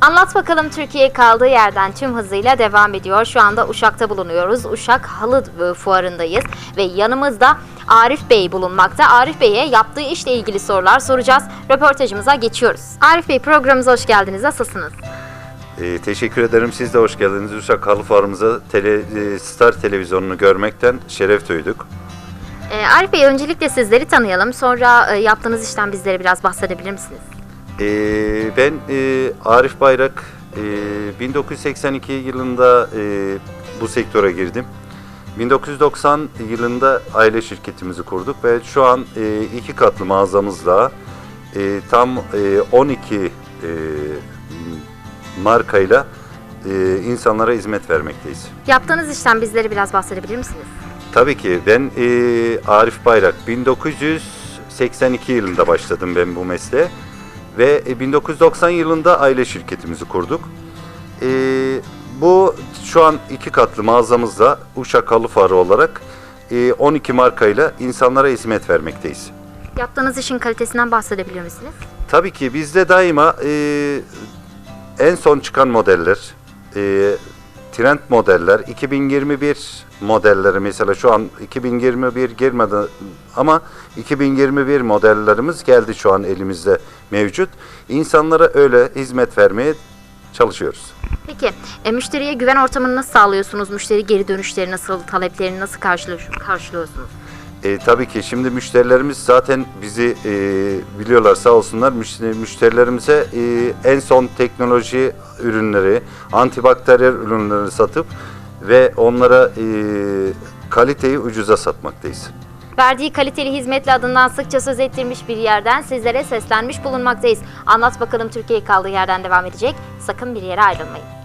Anlat bakalım Türkiye kaldığı yerden tüm hızıyla devam ediyor. Şu anda Uşak'ta bulunuyoruz. Uşak Halı Fuarı'ndayız ve yanımızda Arif Bey bulunmakta. Arif Bey'e yaptığı işle ilgili sorular soracağız. Röportajımıza geçiyoruz. Arif Bey programımıza hoş geldiniz. Nasılsınız? Ee, teşekkür ederim. Siz de hoş geldiniz. Uşak Halı Fuarımıza tele, e, Star Televizyonunu görmekten şeref duyduk. Ee, Arif Bey öncelikle sizleri tanıyalım. Sonra e, yaptığınız işten bizlere biraz bahsedebilir misiniz? Ee, ben e, Arif Bayrak. e, 1982 yılında e, bu sektöre girdim. 1990 yılında aile şirketimizi kurduk ve şu an e, iki katlı mağazamızla e, tam e, 12 e, markayla e, insanlara hizmet vermekteyiz. Yaptığınız işten bizlere biraz bahsedebilir misiniz? Tabii ki ben e, Arif Bayrak 1982 yılında başladım ben bu mesleğe ve e, 1990 yılında aile şirketimizi kurduk. E, bu şu an iki katlı mağazamızda Uşak Halı Fuarı olarak e, 12 markayla insanlara hizmet vermekteyiz. Yaptığınız işin kalitesinden bahsedebilir misiniz? Tabii ki bizde daima e, en son çıkan modeller, e, trend modeller, 2021 modelleri mesela şu an 2021 girmedi ama 2021 modellerimiz geldi şu an elimizde mevcut. İnsanlara öyle hizmet vermeye çalışıyoruz. Peki, e, müşteriye güven ortamını nasıl sağlıyorsunuz? Müşteri geri dönüşleri nasıl, taleplerini nasıl karşılıyor- karşılıyorsunuz? E, tabii ki şimdi müşterilerimiz zaten bizi e, biliyorlar sağ olsunlar. Müşteri, müşterilerimize e, en son teknoloji ürünleri, antibakteriyel ürünleri satıp ve onlara e, kaliteyi ucuza satmaktayız. Verdiği kaliteli hizmetle adından sıkça söz ettirmiş bir yerden sizlere seslenmiş bulunmaktayız. Anlat bakalım Türkiye kaldığı yerden devam edecek. Sakın bir yere ayrılmayın.